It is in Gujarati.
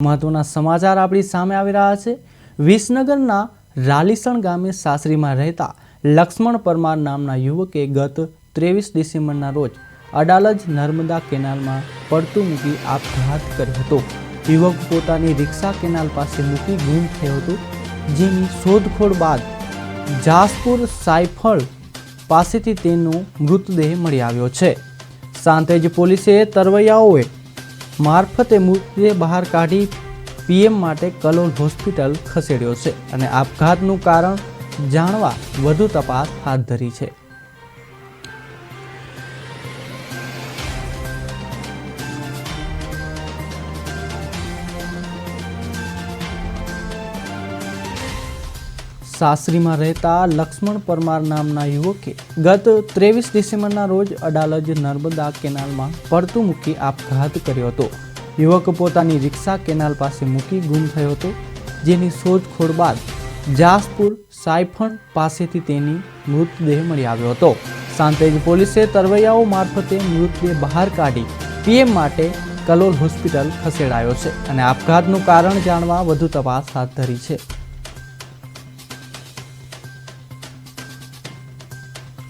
મહત્વના સમાચાર આપણી સામે આવી રહ્યા છે. વિસનગરના રાલીસણ ગામે સાસરીમાં રહેતા લક્ષ્મણ પરમાર નામના યુવકે ગત ત્રેવીસ ડિસેમ્બરના રોજ અડાલજ નર્મદા કેનાલમાં પડતું મૂકી આપઘાત કર્યો હતો. યુવક પોતાની રિક્ષા કેનાલ પાસે મૂકી ગુમ થયો હતો, જેની શોધખોળ બાદ જાસપુર સાયફળ પાસેથી તેનો મૃતદેહ મળી આવ્યો છે. સાંતેજ પોલીસે તરવૈયાઓએ મારફતે મૃતદેહ બહાર કાઢી પીએમ માટે કલોલ હોસ્પિટલ ખસેડ્યો છે અને આપઘાતનું કારણ જાણવા વધુ તપાસ હાથ ધરી છે. સાસરીમાં રહેતા લક્ષ્મણ પરમાર નામના યુવકે ગત ત્રેવીસ ડિસેમ્બરના રોજ અડાલજ નર્મદા કેનાલમાં પડતું મૂકી આપઘાત કર્યો હતો. યુવક પોતાની રિક્ષા કેનાલ પાસે મૂકી ગુમ થયો હતો, જેની શોધખોળ બાદ જાસપુર સાયફણ પાસેથી તેની મૃતદેહ મળી આવ્યો હતો. સાંતેજ પોલીસે તરવૈયાઓ મારફતે મૃતદેહ બહાર કાઢી પીએમ માટે કલોલ હોસ્પિટલ ખસેડાયો છે અને આપઘાતનું કારણ જાણવા વધુ તપાસ હાથ ધરી છે.